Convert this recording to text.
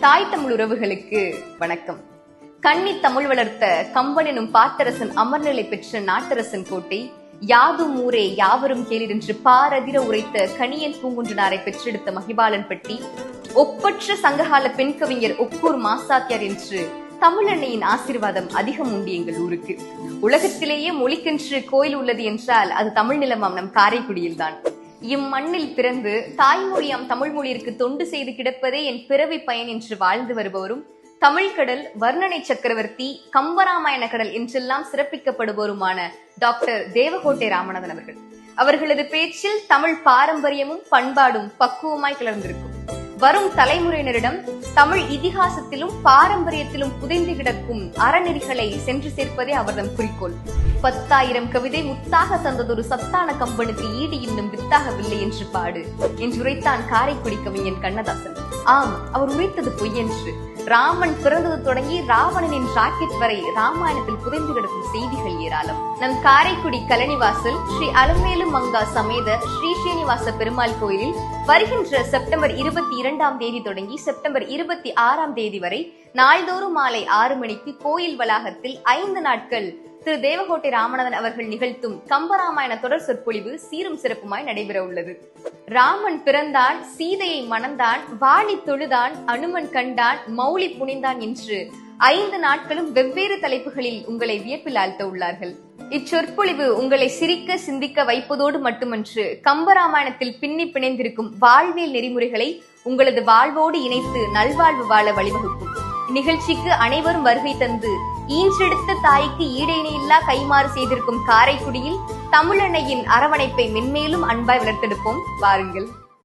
தாய் தமிழ் உறவுகளுக்கு வணக்கம். கண்ணி தமிழ் வளர்த்த கம்பன் எனும் அமர்நிலை பெற்ற நாட்டரசன் கோட்டை யாதும் ஊரே யாவரும் கேளிரென்று பாரதிர உரைத்த கணியன் பூங்குன்றனாரை பெற்றெடுத்த மகிபாலன் பட்டி ஒப்பற்ற சங்ககால பெண் கவிஞர் ஒக்கூர் மாசாத்தியார் என்று தமிழன்னையின் ஆசீர்வாதம் அதிகம் உண்டு எங்கள் ஊருக்கு. உலகத்திலேயே மொழிக்கென்று கோயில் உள்ளது என்றால் அது தமிழ் நிலமாம் நம் காரைக்குடியில்தான். இம்மண்ணில் பிறந்து தாய்மொழியாம் தமிழ் மொழியிற்கு தொண்டு செய்து கிடப்பதே என் பிறவி பயன் என்று வாழ்ந்து வருபவரும் தமிழ்கடல் வர்ணனை சக்கரவர்த்தி கம்பராமாயண கடல் என்றெல்லாம் சிறப்பிக்கப்படுபவருமான டாக்டர் தேவகோட்டை ராமநாதன் அவர்கள். அவர்களது பேச்சில் தமிழ் பாரம்பரியமும் பண்பாடும் பக்குவமாய் கிளர்ந்திருக்கும். வரும் தலைமுறையினரிடம் தமிழ் இதிகாசத்திலும் பாரம்பரியத்திலும் புதைந்து கிடக்கும் அறநெறிகளை சென்று சேர்ப்பதே அவர்தம் குறிக்கோள். பத்தாயிரம் கவிதை முத்தாக தந்ததொரு சத்தான கம்பனுக்கு ஈடு இன்னும் வித்தாகவில்லை என்று பாடு. என்று உரைத்தான் காரைக்குடி கவிஞன் கண்ணதாசன். ஆம் அவர் உரைத்தது பொய்யென்று. ராமன் பிறந்தது தொடங்கி ராவணனின் ராக்கெட் வரை ராமாயணத்தில் புதைந்து கிடக்கும் செய்திகள் ஏராளம். நம் காரைக்குடி கலனிவாசல் ஸ்ரீ அலமேலு மங்கா சமேத ஸ்ரீ ஸ்ரீனிவாச பெருமாள் கோயிலில் வருகின்ற செப்டம்பர் இருபத்தி இரண்டாம் தேதி தொடங்கி செப்டம்பர் இருபத்தி இருபத்தி ஆறாம் தேதி வரை நாள்தோறும் மாலை ஆறு மணிக்கு கோயில் வளாகத்தில் ஐந்து நாட்கள் திரு தேவகோட்டை ராமநாதன் அவர்கள் நிகழ்த்தும் கம்பராமாயண தொடர் சொற்பொழிவு சீரும் சிறப்புமாய் நடைபெற உள்ளது. ராமன் பிறந்தான் சீதையை மணந்தான் வாணி தொழுதான் அனுமன் கண்டான் மௌலி புனிந்தான் என்று ஐந்து நாட்களும் வெவ்வேறு தலைப்புகளில் உங்களை வியப்பில் ஆழ்த்த உள்ளார்கள். இச்சொற்பொழிவு உங்களை சிரிக்க சிந்திக்க வைப்பதோடு மட்டுமன்று கம்பராமாயணத்தில் பின்னி பிணைந்திருக்கும் வாழ்வியல் நெறிமுறைகளை உங்களது வாழ்வோடு இணைத்து நல்வாழ்வு வாழ வழிவகுக்கும். நிகழ்ச்சிக்கு அனைவரும் வருகை தந்து ஈன்றெடுத்த தாய்க்கு ஈடேணையில்லா கைமாறு செய்திருக்கும் காரைக்குடியில் தமிழன்னையின் அரவணைப்பை மென்மேலும் அன்பாய் வளர்த்தெடுப்போம். வாருங்கள்.